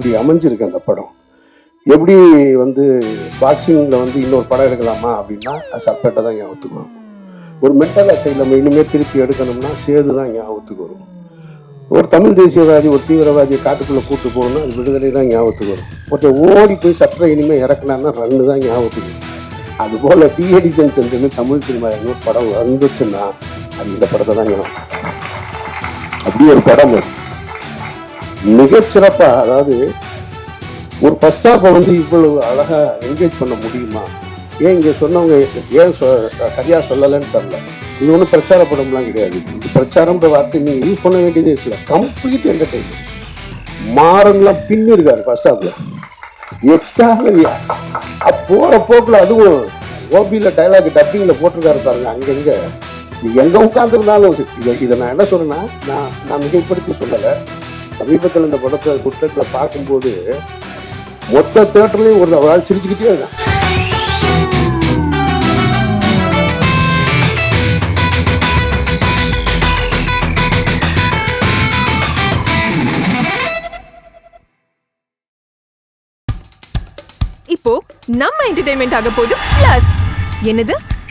அப்படி அமைஞ்சிருக்கு அந்த படம். எப்படி வந்து பாக்ஸிங்கில் வந்து இன்னொரு படம் எடுக்கலாமா அப்படின்னா அது செப்பரேட்டாக தான் ஞாபகத்துக்கு வரும். ஒரு மென்டல் அசைல் நம்ம இனிமேல் திருப்பி எடுக்கணும்னா சேது தான் ஞாபகத்துக்கு வரும். ஒரு தமிழ் தேசியவாதி ஒரு தீவிரவாதியை காட்டுக்குள்ளே கூட்டு போகணும்னா அது விடுதலை தான் ஞாபகத்துக்கு வரும். ஒருத்தர் ஓடி போய் சற்ற இனிமேல் இறக்குனான்னா ரன்னு தான் ஞாபகத்துக்கு வரும். அதுபோல் டிஎடிசன் சென்று தமிழ் சினிமா ஒரு படம் வந்துச்சுன்னா அது இந்த படத்தை தான் ஞாபகம் அப்படி ஒரு படம் வரும். மிகச்சிறப்பாக அதாவது ஒரு ஃபர்ஸ்ட் ஹாஃபை வந்து இவ்வளவு அழகாக என்கேஜ் பண்ண முடியுமா? ஏன் இங்கே சொன்னவங்க ஏன் சொ- சரியாக சொல்லலைன்னு தெரில இது ஒன்றும் பிரச்சார படம்லாம் கிடையாது. இது பிரச்சாரம்ன்ற வார்த்தை நீங்கள் யூஸ் பண்ண வேண்டியதே இல்லை கம்ப்ளீட் என்டர்டைன்மெண்ட் மாறன்லாம் பின்னு இருக்காரு ஃபர்ஸ்ட் ஹாஃப்ல எக்ஸ்ட்ரா போற போக்கில் அதுவும் ஓபியில் டைலாக் டப்பிங்கில் போட்டிருக்காரு பாருங்க அங்கங்கே. எங்கே உட்காந்துருந்தாலும் இதை இதை நான் என்ன சொல்றேன்னா நான் நான் மிகைப்படுத்தி சொல்லலை. சமீபத்தில் இந்த படத்தை குற்றத்தில் பார்க்கும்போது மொத்த தேட்டர்லையும் ஒரு ஒரு ஆள் சிரிச்சுக்கிட்டே இருக்கான் இப்போ நம்ம என்டர்டைன்மெண்ட் ஆக போகுது பிளஸ் என்னது?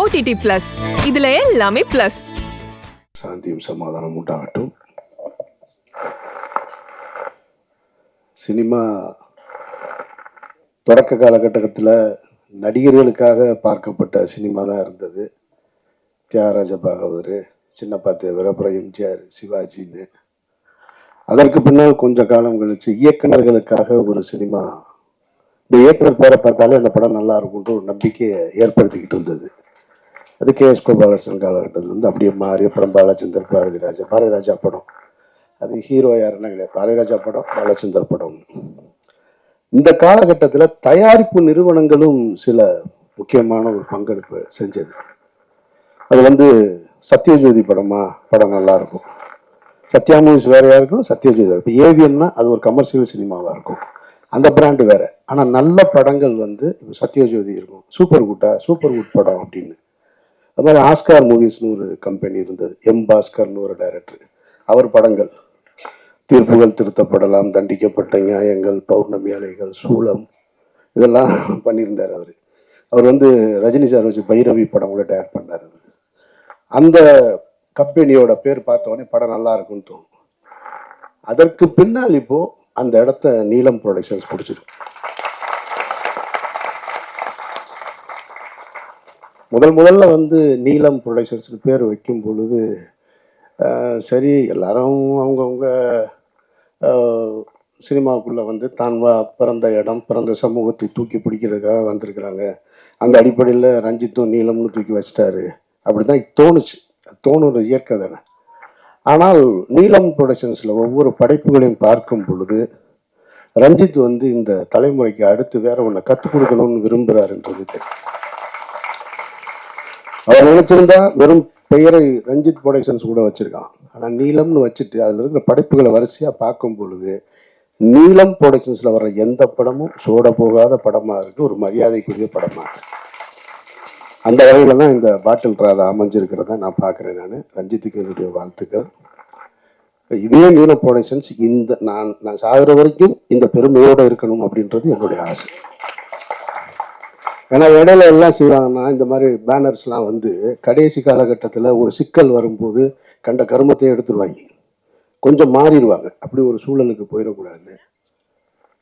ஓடிடி பிளஸ் இதுல எல்லாமே பிளஸ் சாந்தியும் சமாதானம் உண்டாகட்டும். சினிமா தொடக்க காலகட்டத்தில் நடிகர்களுக்காக பார்க்கப்பட்ட சினிமா தான் இருந்தது. தியாகராஜ பாகவதர் சின்னப்பா தேவர் அப்புறம் எம்ஜிஆர் சிவாஜின்னு. அதற்கு பின்னால் கொஞ்ச காலம் கழிச்சு இயக்குநர்களுக்காக ஒரு சினிமா இந்த இயக்குனர் பேரை பார்த்தாலே அந்த படம் நல்லா இருக்கும்ன்ற ஒரு நம்பிக்கையை ஏற்படுத்திக்கிட்டு இருந்தது. அது கே எஸ் கோபாலகிருஷ்ணன் காலகட்டத்தில் வந்து அப்படியே மாறி அப்புறம் பாலச்சந்தர் பாரதிராஜா பாரதிராஜா படம். அது ஹீரோ யாருன்னா கிடையாது. பாரதிராஜா படம் பாலச்சந்தர் படம். இந்த காலகட்டத்தில் தயாரிப்பு நிறுவனங்களும் சில முக்கியமான ஒரு பங்கெடுப்பு செஞ்சது. அது வந்து சத்யஜோதி படமா படம் நல்லா இருக்கும். சத்யா மூவிஸ் வேறையா இருக்கும்? சத்யஜோதி இப்போ ஏவிஎம்னா அது ஒரு கமர்ஷியல் சினிமாவாக இருக்கும். அந்த பிராண்டு வேற. ஆனால் நல்ல படங்கள் வந்து இப்போ சத்யஜோதி இருக்கும். சூப்பர் குட்டா சூப்பர் குட் படம் அப்படின்னு. அது மாதிரி ஆஸ்கார் மூவிஸ்னு ஒரு கம்பெனி இருந்தது. எம் பாஸ்கர்னு ஒரு டைரக்டர் அவர் படங்கள். தீர்ப்புகள் திருத்தப்படலாம் தண்டிக்கப்பட்ட நியாயங்கள் பௌர்ணமி அலைகள் சூளம் இதெல்லாம் பண்ணியிருந்தார் அவர். அவர் வந்து ரஜினி சார் வச்சு பைரவி படம் கூட டயர் பண்ணார் அவர். அந்த கம்பெனியோட பேர் பார்த்தவொடனே படம் நல்லா இருக்கும்னு தோணும். அதற்கு பின்னால் இப்போ அந்த இடத்த நீலம் ப்ரொடக்ஷன்ஸ் பிடிச்சிருக்கு. முதல் முதல்ல வந்து நீலம் ப்ரொடக்ஷன்ஸ் பேர் வைக்கும் பொழுது சரி எல்லாரும் அவங்கவுங்க சினிமாவுக்குள்ளே வந்து தான் பிறந்த இடம் பிறந்த சமூகத்தை தூக்கி பிடிக்கிறதுக்காக வந்திருக்கிறாங்க. அந்த அடிப்படையில் ரஞ்சித்தும் நீலம்னு தூக்கி வச்சிட்டாரு. அப்படி தான் தோணுச்சு. தோணுற இயற்கை தானே. ஆனால் நீலம் ப்ரொடக்ஷன்ஸில் ஒவ்வொரு படைப்புகளையும் பார்க்கும் பொழுது ரஞ்சித் வந்து இந்த தலைமுறைக்கு அடுத்து வேற ஒன்றை கற்றுக் கொடுக்கணும்னு விரும்புகிறாருன்றது தெரியும். அவர் நினைச்சிருந்தா வெறும் பெயரை ரஞ்சித் ப்ரொடக்ஷன்ஸ் கூட வச்சிருக்கான். ஆனால் நீலம்னு வச்சுட்டு அதில் இருக்கிற படைப்புகளை வரிசையாக பார்க்கும் பொழுது நீலம் ப்ரொடக்ஷன்ஸில் வர்ற எந்த படமும் சோட போகாத படமாக இருக்குது ஒரு மரியாதைக்குரிய படமாக இருக்குது அந்த வகையில் தான் இந்த பாட்டில் ராதா அமைஞ்சிருக்கிறத நான் பார்க்குறேன் நான். ரஞ்சித்துக்கு என்னுடைய வாழ்த்துக்கள். இதே நீலம் ப்ரொடக்ஷன்ஸ் இந்த நான் நான் சாகிற வரைக்கும் இந்த பெருமையோடு இருக்கணும் அப்படின்றது என்னுடைய ஆசை. ஏன்னா இடையில எல்லாம் செய்வாங்கன்னா இந்த மாதிரி பேனர்ஸ்லாம் வந்து கடைசி காலகட்டத்தில் ஒரு சிக்கல் வரும்போது கண்ட கருமத்தை எடுத்துருவாங்க. கொஞ்சம் மாறிடுவாங்க. அப்படி ஒரு சூழலுக்கு போயிடக்கூடாது.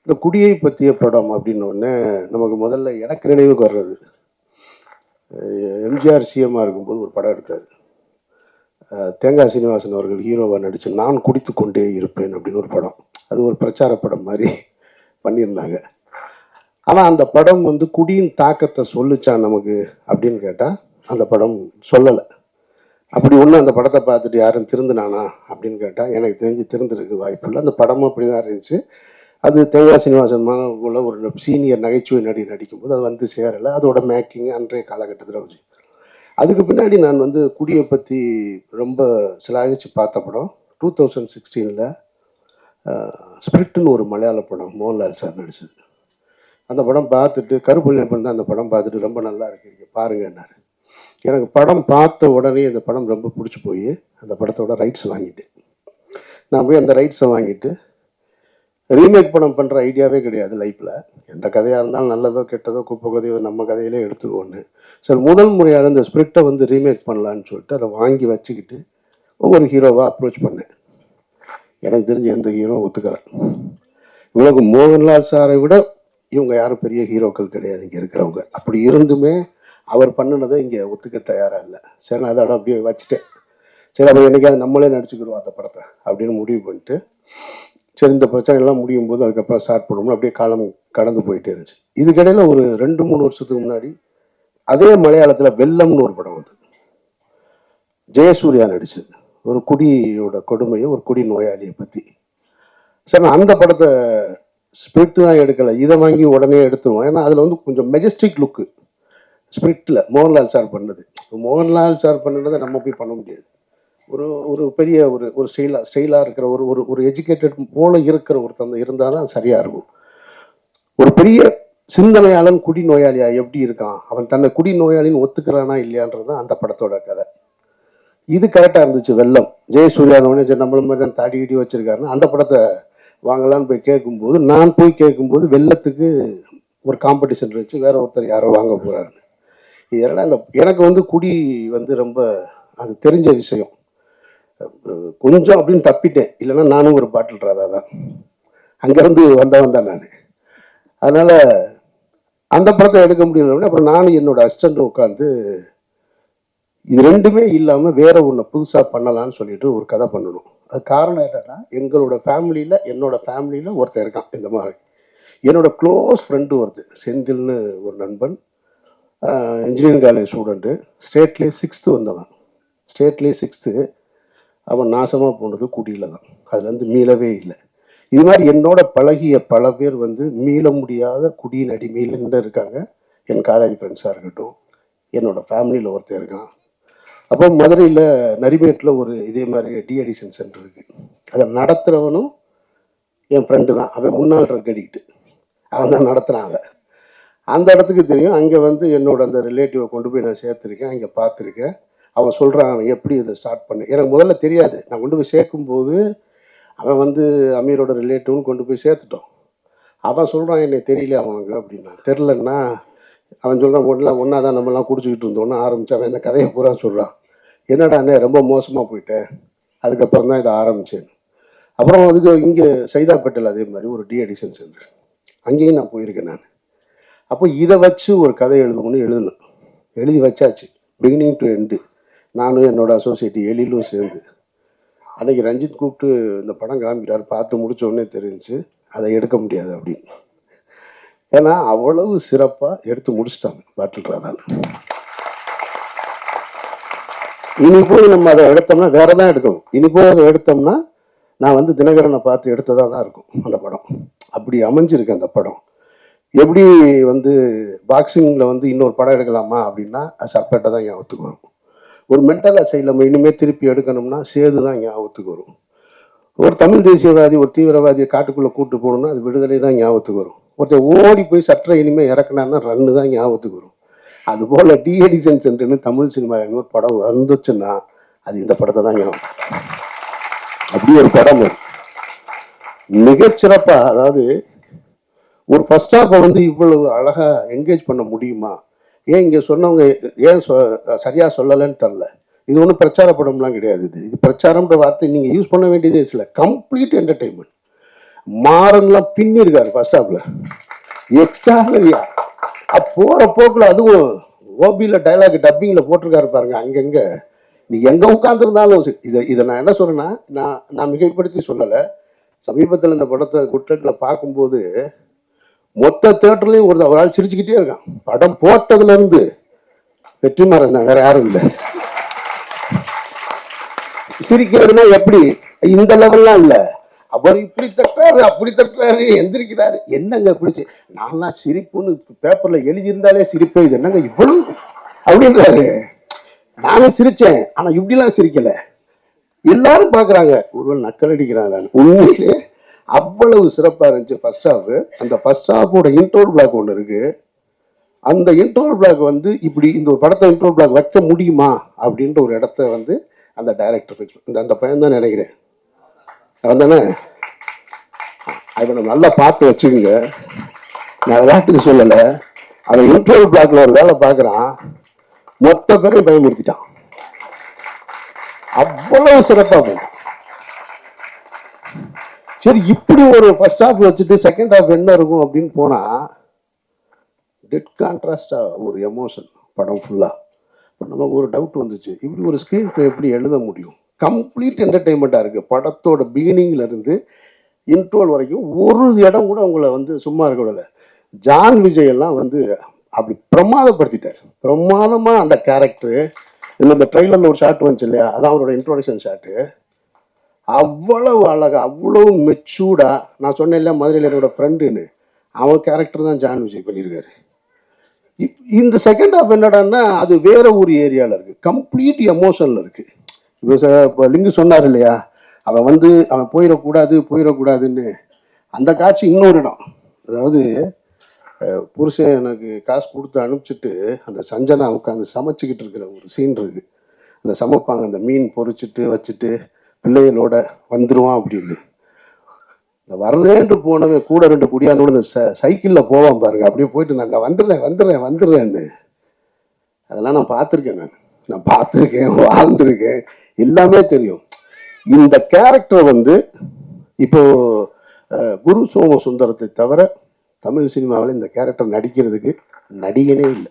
இந்த குடியை பற்றிய படம் அப்படின்னோடனே நமக்கு முதல்ல எனக்கு நினைவுக்கு வர்றது. எம்ஜிஆர் சிஎம்மாக இருக்கும்போது ஒரு படம் எடுத்தார். தேங்காய் சீனிவாசன் அவர்கள் ஹீரோவாக நடித்து நான் குடித்து கொண்டே இருப்பேன் அப்படின்னு ஒரு படம். அது ஒரு பிரச்சார படம் மாதிரி பண்ணியிருந்தாங்க. ஆனால் அந்த படம் வந்து குடியின் தாக்கத்தை சொல்லுச்சா நமக்கு அப்படின்னு கேட்டால் அந்த படம் சொல்லலை. அப்படி ஒன்று அந்த படத்தை பார்த்துட்டு யாரும் திருந்தினானா அப்படின்னு கேட்டால் எனக்கு தெரிஞ்சு திருந்திருக்கு வாய்ப்பு இல்லை. அந்த படமும் அப்படி தான் இருந்துச்சு. அது தேவா சீனிவாசன் மா- ஒரு சீனியர் நகைச்சுவை நடி நடிக்கும்போது அது வந்து சேரலை. அதோட மேக்கிங் அன்றைய காலகட்டத்தில் வச்சு. அதுக்கு பின்னாடி நான் வந்து குடியை பற்றி ரொம்ப சிலாகிச்சு பார்த்த படம் டூ தௌசண்ட் சிக்ஸ்டீனில் ஸ்பிரிட்னு ஒரு மலையாள படம் மோகன்லால் சார் நடிச்சது. அந்த படம் பார்த்துட்டு கருப்புள்ளியப்பன் தான் அந்த படம் பார்த்துட்டு ரொம்ப நல்லா இருக்கு. பாருங்கன்னாரு எனக்கு படம் பார்த்த உடனே இந்த படம் ரொம்ப பிடிச்சி போய் அந்த படத்தோட ரைட்ஸ் வாங்கிட்டேன். நான் போய் அந்த ரைட்ஸை வாங்கிட்டு ரீமேக் படம் பண்ணுற ஐடியாவே கிடையாது லைஃப்பில் எந்த கதையாக இருந்தாலும் நல்லதோ கெட்டதோ குப்பை கதையோ நம்ம கதையிலே எடுத்துக்கோன்னு சரி முதல் முறையாக இந்த ஸ்கிரிப்டை வந்து ரீமேக் பண்ணலான்னு சொல்லிட்டு அதை வாங்கி வச்சுக்கிட்டு ஒவ்வொரு ஹீரோவாக அப்ரோச் பண்ணேன். எனக்கு தெரிஞ்ச எந்த ஹீரோவும் ஒத்துக்கலை. இவ்வளவு மோகன்லால் சாரை விட இவங்க யாரும் பெரிய ஹீரோக்கள் கிடையாது இங்கே இருக்கிறவங்க. அப்படி இருந்துமே அவர் பண்ணினதை இங்கே ஒத்துக்க தயாராக இல்லை. சரி நான் அதோட அப்படியே வச்சுட்டேன். சரி அப்போ என்னைக்காவது நம்மளே நடிச்சுக்கிடுவோம் அந்த படத்தை அப்படின்னு முடிவு பண்ணிட்டு சரி இந்த பிரச்சனை எல்லாம் முடியும் போது அதுக்கப்புறம் ஸ்டார்ட் பண்ணணும் அப்படியே காலம் கடந்து போயிட்டே இருந்துச்சு. இதுக்கிடையில் ஒரு ரெண்டு மூணு வருஷத்துக்கு முன்னாடி அதே மலையாளத்தில் வெள்ளம்னு ஒரு படம் வந்தது. ஜெயசூர்யா நடிச்சது. ஒரு குடியோட கொடுமையை ஒரு குடி நோயாளியை பற்றி சரி நான் அந்த படத்தை ஸ்பிரிட் தான் எடுக்கலை. இதை வாங்கி உடனே எடுத்துருவோம். ஏன்னா அதில் வந்து கொஞ்சம் மெஜஸ்டிக் லுக்கு ஸ்பிரிட்டில் மோகன்லால் சார் பண்ணது. மோகன்லால் சார் பண்ணுறதை நம்ம போய் பண்ண முடியாது. ஒரு ஒரு பெரிய ஒரு ஒரு ஸ்டைலாக ஸ்டைலாக இருக்கிற ஒரு ஒரு ஒரு எஜுகேட்டட் போல இருக்கிற ஒருத்தன் இருந்தால் தான் சரியாக இருக்கும். ஒரு பெரிய சிந்தனையாளன் குடி நோயாளியா எப்படி இருக்கான்? அவன் தன்னை குடி நோயாளின்னு ஒத்துக்கிறானா இல்லையான்றது தான் அந்த படத்தோட கதை. இது கரெக்டாக இருந்துச்சு வெள்ளம். ஜெயசூர்யானவனே சரி நம்மள மாதிரி தான் தாடி இடி வச்சிருக்காருன்னு அந்த படத்தை வாங்கலான்னு போய் கேட்கும்போது நான் போய் கேட்கும்போது வெள்ளத்துக்கு ஒரு காம்படிஷன் வச்சு வேற ஒருத்தர் யாரோ வாங்க போகிறாருன்னு இது என்னடா இந்த எனக்கு வந்து குடி வந்து ரொம்ப அது தெரிஞ்ச விஷயம். கொஞ்சம் அப்படின்னு தப்பிட்டேன். இல்லைன்னா நானும் ஒரு பாட்டில் ராதா தான். அங்கேருந்து வந்தவன் தான் நான். அதனால் அந்த படத்தை எடுக்க முடியல. அப்புறம் நானும் என்னோட அசிஸ்டண்ட் உட்காந்து இது ரெண்டுமே இல்லாமல் வேற ஒன்று புதுசாக பண்ணலான்னு சொல்லிட்டு ஒரு கதை பண்ணணும். அது காரணம் என்னென்னா எங்களோட ஃபேமிலியில் என்னோட ஃபேமிலியில் ஒருத்தன் இருக்கான் இந்த மாதிரி. என்னோட க்ளோஸ் ஃப்ரெண்டு ஒருத்தர் செந்தில்னு ஒரு நண்பன் இன்ஜினியரிங் காலேஜ் ஸ்டூடெண்ட்டு ஸ்டேட்லேயே சிக்ஸ்த்து வந்தவன். ஸ்டேட்லேயே சிக்ஸ்த்து அவன் நாசமாக போனது குடியில் தான். அதுலேருந்து மீளவே இல்லை. இது மாதிரி என்னோட பழகிய பல பேர் வந்து மீள முடியாத குடியின் அடிமையில் இருக்காங்க என் காலேஜ் ஃப்ரெண்ட்ஸாக இருக்கட்டும் என்னோடய ஃபேமிலியில் ஒருத்தன் இருக்கான். அப்போ மதுரையில் நரிமேட்டில் ஒரு இதே மாதிரி டிஎடிசன் சென்டர் இருக்குது அதை நடத்துகிறவனும் என் ஃப்ரெண்டு தான். அவன் முன்னாள் ட்ரக் அடிக்ட்டு அவன் தான் நடத்துகிறாங்க அந்த இடத்துக்கு தெரியும். அங்கே வந்து என்னோட அந்த ரிலேட்டிவை கொண்டு போய் நான் சேர்த்துருக்கேன். அங்கே பார்த்துருக்கேன். அவன் சொல்கிறான் அவன் எப்படி இதை ஸ்டார்ட் பண்ணு? எனக்கு முதல்ல தெரியாது. நான் கொண்டு போய் சேர்க்கும்போது அவன் வந்து அமீரோட ரிலேட்டிவ்னு கொண்டு போய் சேர்த்துட்டோம். அவன் சொல்கிறான் என்னை தெரியல அவனுக்கு அப்படின்னா. தெரிலன்னா அவன் சொல்கிறான் ஒன்றா ஒன்றா தான் நம்மலாம் குடிச்சிக்கிட்டு இருந்தோன்னு ஆரம்பித்து அவன் இந்த கதையை பூரா சொல்கிறான் என்னடாண்ணே ரொம்ப மோசமாக போயிட்டேன் அதுக்கப்புறம் தான் இதை ஆரம்பித்தேன் அப்புறம் அதுக்கு இங்கே சைதாப்பேட்டில் அதே மாதிரி ஒரு டிஎடிசன் சென்டர் அங்கேயும் நான் போயிருக்கேன் நான். அப்போ இதை வச்சு ஒரு கதை எழுதணும்னு எழுதணும். எழுதி வச்சாச்சு. பிகினிங் டு எண்டு நானும் என்னோட அசோசியேட் எழிலும் சேர்ந்து. அன்னைக்கு ரஞ்சித் கூப்பிட்டு இந்த படம் காமிக்கிறார். பார்த்து முடிச்ச உடனே தெரிஞ்சுச்சு அதை எடுக்க முடியாது அப்படின்னு. ஏன்னா அவ்வளவு சிறப்பாக எடுத்து முடிச்சிட்டாங்க பாட்டில் ராதான் இனி போய் நம்ம அதை எடுத்தோம்னா வேற தான் எடுக்கணும். இனி போய் அதை எடுத்தோம்னா நான் வந்து தினகரனை பார்த்து எடுத்ததாக தான் இருக்கும் அந்த படம். அப்படி அமைஞ்சிருக்கு அந்த படம். எப்படி வந்து பாக்ஸிங்கில் வந்து இன்னொரு படம் எடுக்கலாமா அப்படின்னா அது சப்பேட்டை தான் ஞாபகத்துக்கு வரும். ஒரு மென்டல் நம்ம இனிமேல் திருப்பி எடுக்கணும்னா சேது தான் ஞாபகத்துக்கு வரும். ஒரு தமிழ் தேசியவாதி ஒரு தீவிரவாதியை காட்டுக்குள்ளே கூட்டு போகணும்னா அது விடுதலை தான் ஞாபகத்துக்கு வரும். ஒருத்தர் ஓடி போய் சற்ற இனிமேல் இறக்குனான்னா ரன்னு தான் ஞாபகத்துக்கு வரும். அதுபோல் போல டிஎடிசன் சென்டர்னு தமிழ் சினிமா ஒரு படம் வந்துச்சுன்னா அது இந்த படத்தை தான் வேணும் அப்படி ஒரு படம் மிகச்சிறப்பாக அதாவது ஒரு ஃபர்ஸ்ட் ஹாஃபை வந்து இவ்வளவு அழகாக என்கேஜ் பண்ண முடியுமா? ஏன் இங்கே சொன்னவங்க ஏன் சொ சரியாக சொல்லலைன்னு தெரில இது ஒன்றும் பிரச்சார படம்லாம் கிடையாது இது. இது பிரச்சாரம்ன்ற வார்த்தை நீங்கள் யூஸ் பண்ண வேண்டியதே இல்லை. கம்ப்ளீட் என்டர்டெயின்மெண்ட் மாறன்லாம் பின்னிருக்காரு ஃபர்ஸ்ட் ஹாஃபில் எக்ஸ்ட்ரா இல்லையா போகிற போக்கில் அதுவும் ஓபியில் டைலாக் டப்பிங்கில் போட்டிருக்காரு பாருங்க அங்கங்கே நீ எங்கே உட்காந்துருந்தாலும் சரி இதை இதை நான் என்ன சொல்கிறேன்னா நான் நான் மிகைப்படுத்தி சொல்லலை. சமீபத்தில் இந்த படத்தை குட்லெட்டில் பார்க்கும்போது மொத்த தேட்டர்லையும் ஒரு ஒரு ஆள் சிரிச்சுக்கிட்டே இருக்கான். படம் போட்டதுலேருந்து வெற்றிமாறன் தான் வேற யாரும் இல்லை. சிரிக்கிறதுனா எப்படி? இந்த லெவல்லாம் இல்லை. அவர் இப்படி தட்டுறாரு அப்படி தட்டுறாரு எந்திரிக்கிறாரு. என்னங்க பிடிச்சி நான்லாம் சிரிப்புன்னு பேப்பர்ல எழுதியிருந்தாலே சிரிப்பு இது என்னங்க இவ்வளவு? அப்படின்றாரு. நானும் சிரிச்சேன் ஆனா இப்படிலாம் சிரிக்கல. எல்லாரும் பாக்குறாங்க. ஒருவேளை நக்கல் அடிக்கிறாங்க உண்மையிலே அவ்வளவு சிறப்பா இருந்துச்சு. ஃபர்ஸ்ட் ஹாஃப் அந்த ஃபர்ஸ்ட் ஹாஃபோட இன்ட்ரோல் பிளாக் ஒன்று இருக்கு. அந்த இன்ட்ரோல் பிளாக் வந்து இப்படி இந்த ஒரு படத்தை இன்ட்ரோல் பிளாக் வைக்க முடியுமா? அப்படின்ற ஒரு இடத்த வந்து அந்த டைரக்டர் இந்த அந்த பையன் தான் நினைக்கிறேன். அவன் தானே அவனை நல்லா பார்த்து வச்சுக்கோங்க. நான் விளையாட்டுக்கு சொல்லலை. அவன் இன்ட்ரோல் பிளாக்ல ஒரு வேலை பார்க்குறான். மொத்த பேரையும் பயமுறுத்திட்டான். அவ்வளவு சிறப்பாக போகும் சரி இப்படி ஒரு ஃபர்ஸ்ட் ஹாஃப் வச்சுட்டு செகண்ட் ஹாஃப் என்ன இருக்கும் அப்படின்னு போனால் டெட் கான்ட்ராஸ்டாக ஒரு எமோஷன் படம் ஃபுல்லா நமக்கு ஒரு டவுட் வந்துச்சு. இப்படி ஒரு ஸ்க்ரீன் ப்ளே எப்படி எழுத முடியும்? கம்ப்ளீட் என்டர்டைன்மெண்ட்டாக இருக்குது படத்தோட பிகினிங்லேருந்து இன்ட்ரோல் வரைக்கும் ஒரு இடம் கூட அவங்கள வந்து சும்மா இருக்க விடலை. ஜான் விஜய் எல்லாம் வந்து அப்படி பிரமாதப்படுத்திட்டார். பிரமாதமாக அந்த கேரக்டரு இந்த இந்த ட்ரெய்லரில் ஒரு ஷாட் வந்துச்சு இல்லையா? அதான் அவரோட இன்ட்ரோடக்ஷன் ஷாட்டு அவ்வளவு அழகாக அவ்வளவு மெச்சூர்டாக நான் சொன்னேன் இல்லையா மதுரையில் என்னோடய ஃப்ரெண்டுன்னு அவன் கேரக்டர் தான் ஜான் விஜய் பண்ணியிருக்காரு. இப்- இந்த செகண்ட் ஹாஃப் என்னடான்னா அது வேற ஒரு ஏரியாவில் இருக்குது கம்ப்ளீட் எமோஷனில் இருக்குது இப்போ இப்போ லிங்கு சொன்னார் இல்லையா? அவன் வந்து அவன் போயிடக்கூடாது போயிடக்கூடாதுன்னு. அந்த காட்சி இன்னொரு இடம். அதாவது புருஷன் எனக்கு காசு கொடுத்து அனுப்பிச்சிட்டு அந்த சஞ்சனா உட்காந்து சமைச்சிக்கிட்டு இருக்கிற ஒரு சீன் இருக்கு. அந்த சமைப்பாங்க அந்த மீன் பொறிச்சிட்டு வச்சுட்டு பிள்ளைகளோட வந்துடுவான் அப்படின்னு. இந்த வரலேன்ட்டு போனவன் கூட ரெண்டு குடியானோட இந்த ச சைக்கிளில் போவான் பாருங்க. அப்படியே போயிட்டு நான் அங்கே வந்துடுறேன் வந்துடுறேன் வந்துடுறேன்னு. அதெல்லாம் நான் பார்த்துருக்கேன் நான். நான் பார்த்துருக்கேன் வாழ்ந்துருக்கேன். எல்லாமே தெரியும். இந்த கேரக்டர் வந்து இப்போ குரு சோம சுந்தரத்தை தவிர தமிழ் சினிமாவில் இந்த கேரக்டர் நடிக்கிறதுக்கு நடிகனே இல்லை.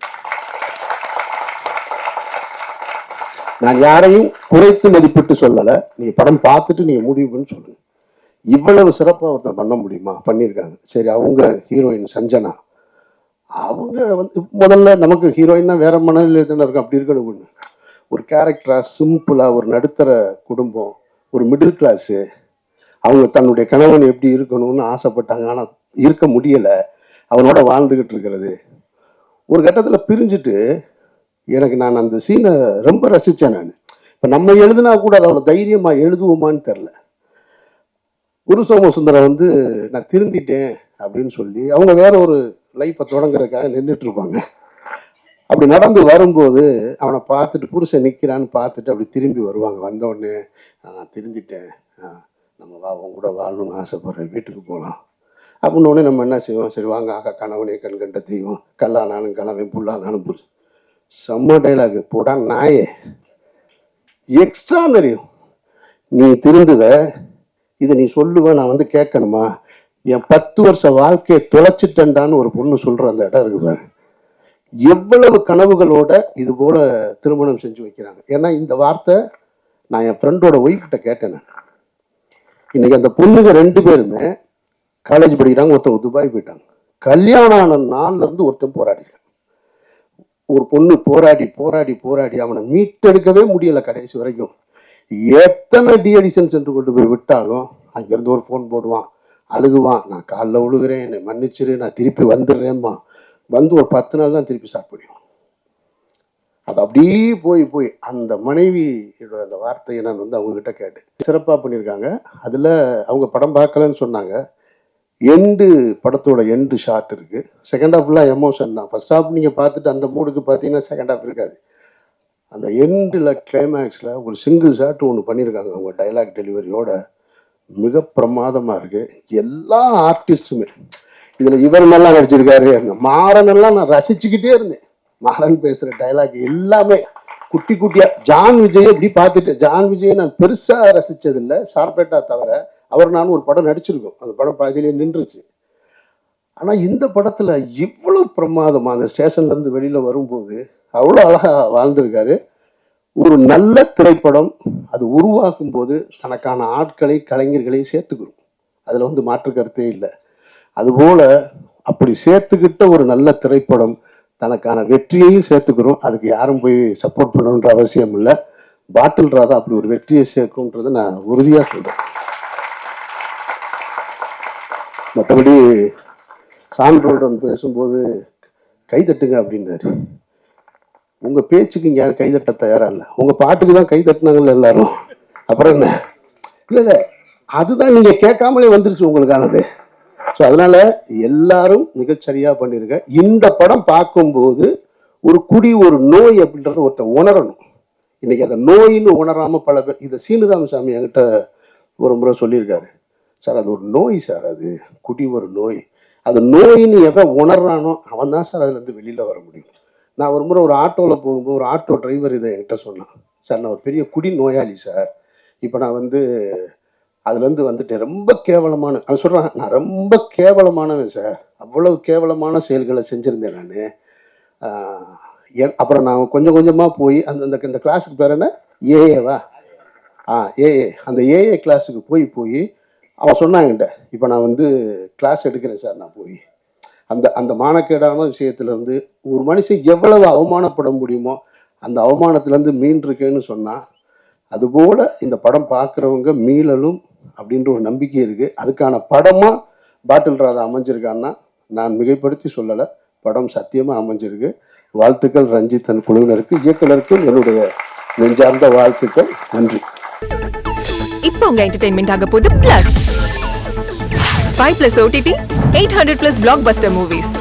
நான் யாரையும் குறைத்து மதிப்பிட்டு சொல்லலை. நீங்க படம் பார்த்துட்டு நீங்க முடிவு பண்ணி சொல்லுங்க. இவ்வளவு சிறப்பாக ஒருத்தர் பண்ண முடியுமா? பண்ணியிருக்காங்க. சரி அவங்க ஹீரோயின் சஞ்சனா. அவங்க வந்து முதல்ல நமக்கு ஹீரோயின்னா வேற மனநிலையத்தில் இருக்கும் அப்படி இருக்கணும் ஒன்று ஒரு கேரக்டராக சிம்பிளாக ஒரு நடுத்தர குடும்பம் ஒரு மிடில் கிளாஸு அவங்க தன்னுடைய கணவன் எப்படி இருக்கணும்னு ஆசைப்பட்டாங்க. ஆனால் இருக்க முடியலை. அவனோட வாழ்ந்துக்கிட்டு இருக்கிறது. ஒரு கட்டத்தில் பிரிஞ்சுட்டு எனக்கு நான் அந்த சீனை ரொம்ப ரசித்தேன் நான். இப்போ நம்ம எழுதுனா கூட அதை அவ்வளோ தைரியமாக எழுதுவோமான்னு தெரில குரு சோமசுந்தரம் வந்து நான் திருந்திட்டேன் அப்படின்னு சொல்லி அவங்க வேற ஒரு லைஃப்பை தொடங்குறதுக்காக நின்றுட்டு இருப்பாங்க. அப்படி நடந்து வரும்போது அவனை பார்த்துட்டு புருஷன் நிற்கிறான்னு பார்த்துட்டு அப்படி திரும்பி வருவாங்க. வந்த உடனே நான் திருந்திட்டேன். நம்ம வா உன் கூட வாழணும்னு ஆசைப்பட்றேன். வீட்டுக்கு போகலாம் அப்படின்னு உடனே நம்ம என்ன செய்வோம்? சரி வாங்க ஆக்கா கணவனே கண் கண்ட தெய்வம். கல்லானாலும் கணவன் புல்லானாலும் புருஷன் செம்ம டைலாக் போடா நாயே. எக்ஸ்ட்ரானரி நீ திருந்துவ. இதை நீ சொல்லுவ நான் வந்து கேட்கணுமா? என் பத்து வருஷ வாழ்க்கையை தொலைச்சிட்டேன்டான்னு ஒரு பொண்ணு சொல்கிற அந்த இடம் இருக்கு பாரு. எவ்வளவு கனவுகளோட இது போல திருமணம் செஞ்சு வைக்கிறாங்க. ஏன்னா இந்த வார்த்தை நான் என் ஃப்ரெண்டோட ஒய்ஃப்கிட்ட கேட்டேன் நான். இன்னைக்கு அந்த பொண்ணுங்க ரெண்டு பேருமே காலேஜ் படிக்கிறாங்க ஒருத்தவங்க துபாய் போயிட்டாங்க கல்யாணம் ஆன நாள்ல இருந்து ஒருத்தன் போராடிட்டான் ஒரு பொண்ணு போராடி போராடி போராடி அவனை மீட்டெடுக்கவே முடியல கடைசி வரைக்கும். எத்தனை டிஎடிஷன் சென்று கொண்டு போய் விட்டாலும் அங்கேருந்து ஒரு ஃபோன் போடுவான் அழுகுவான். நான் காலைல விழுகிறேன் என்னை மன்னிச்சிரு நான் திருப்பி வந்துடுறேம்மா வந்து ஒரு பத்து நாள் தான் திருப்பி ஸ்டார்ட் முடியும் அது அப்படியே போய் போய் அந்த மனைவியோட அந்த வார்த்தையை நான் வந்து அவங்கக்கிட்ட கேட்டேன். சிறப்பாக பண்ணியிருக்காங்க. அதில் அவங்க படம் பார்க்கலன்னு சொன்னாங்க. எண்டு படத்தோட எண்டு ஷாட் இருக்குது செகண்ட் ஹாஃப் ஃபுல்லாக எமோஷன் தான். ஃபர்ஸ்ட் ஹாஃப் நீங்கள் பார்த்துட்டு அந்த மூடுக்கு பார்த்தீங்கன்னா செகண்ட் ஹாஃப் இருக்காது. அந்த எண்டில் கிளைமேக்ஸில் ஒரு சிங்கிள் ஷாட் ஒன்று பண்ணியிருக்காங்க. அவங்க டைலாக் டெலிவரியோட மிக பிரமாதமாக இருக்குது எல்லா ஆர்டிஸ்ட்டுமே இதில் இவர் நல்லா நடிச்சிருக்காரு. மாறன் எல்லாம் நான் ரசிச்சுக்கிட்டே இருந்தேன். மாறன் பேசுகிற டைலாக் எல்லாமே குட்டி குட்டியா. ஜான் விஜய் இப்படி பார்த்துட்டு ஜான் விஜயை நான் பெருசாக ரசிச்சதில்லை ஷார்பேட்டா தவிர அவர் நான் ஒரு படம் நடிச்சிருக்கோம். அந்த படம் பாதியிலே நின்றுச்சு. ஆனால் இந்த படத்தில் இவ்வளோ பிரமாதமாக அந்த ஸ்டேஷன்லேருந்து வெளியில் வரும்போது அவ்வளோ அழகாக வாழ்ந்திருக்காரு. ஒரு நல்ல திரைப்படம் அது உருவாக்கும் போது தனக்கான ஆட்களை கலைஞர்களை சேர்த்துக்கணும். அதில் வந்து மாற்று கருத்தே இல்லை. அதுபோல அப்படி சேர்த்துக்கிட்ட ஒரு நல்ல திரைப்படம் தனக்கான வெற்றியையும் சேர்த்துக்கிறோம். அதுக்கு யாரும் போய் சப்போர்ட் பண்ணணுன்ற அவசியம் இல்லை. பாட்டில் ராதா அப்படி ஒரு வெற்றியை சேர்க்கும்ன்றதை நான் உறுதியாக சொல்கிறேன் மற்றபடி சான்றோடன் பேசும்போது கைதட்டுங்க அப்படின்னாரு. உங்கள் பேச்சுக்கு இங்கே யாரும் கைதட்ட தயாராக இல்லை. உங்கள் பாட்டுக்கு தான் கைதட்டினாங்கல்ல எல்லாரும். அப்புறம் என்ன? இல்லை இல்லை. அதுதான் நீங்கள் கேட்காமலே வந்துருச்சு உங்களுக்கானது. ஸோ அதனால எல்லாரும் மிகச்சரியா பண்ணிருங்க. இந்த படம் பார்க்கும்போது ஒரு குடி ஒரு நோய் அப்படின்றத ஒருத்தர் உணரணும். இன்னைக்கு அந்த நோயின்னு உணராம பல பேர் இதை சீனிராமசாமி என்கிட்ட ஒரு முறை சொல்லியிருக்காரு. சார் அது ஒரு நோய் சார் அது குடி ஒரு நோய். அது நோயின்னு எவன் உணர்றானோ அவன் தான் சார் அதுலேருந்து வெளியில் வர முடியும். நான் ஒரு முறை ஒரு ஆட்டோவில் போகும்போது ஒரு ஆட்டோ டிரைவர் இதை என்கிட்ட சொன்னான். சார் நான் ஒரு பெரிய குடி நோயாளி சார். இப்போ நான் வந்து அதுலேருந்து வந்துட்டு ரொம்ப கேவலமான அவன் சொல்கிறான் நான் ரொம்ப கேவலமானவன் சார். அவ்வளவு கேவலமான செயல்களை செஞ்சுருந்தேன் நான். அப்புறம் நான் கொஞ்சம் கொஞ்சமாக போய் அந்த அந்த இந்த கிளாஸுக்கு பேர் என்ன? ஏஏவா ஆ ஏஏ அந்த ஏஏ கிளாஸுக்கு போய் போய் அவன் சொன்னாங்கிட்ட இப்போ நான் வந்து கிளாஸ் எடுக்கிறேன் சார் நான் போய். அந்த அந்த மானக்கேடான விஷயத்துலேருந்து ஒரு மனுஷன் எவ்வளவு அவமானப்பட முடியுமோ அந்த அவமானத்துலேருந்து மீண்டிருக்கேன்னு சொன்னால் அதுபோல் இந்த படம் பார்க்குறவங்க மீளலும் அப்படின்ற ஒரு நம்பிக்கை இருக்குது அதுக்கான படமாக பாட்டில் ராதா அமைஞ்சிருக்கான்னா நான் மிகைப்படுத்தி சொல்லலை. படம் சத்தியமாக அமைஞ்சிருக்கு. வாழ்த்துக்கள் ரஞ்சித் குழுவினருக்கு இயக்குனருக்கும் என்னுடைய நெஞ்சார்ந்த வாழ்த்துக்கள். நன்றி. இப்போ உங்க என்டர்டைன்மெண்ட் ஆக போகுது plus five plus OTT eight hundred plus blockbuster movies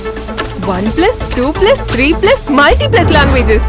one plus two plus three plus multi plus languages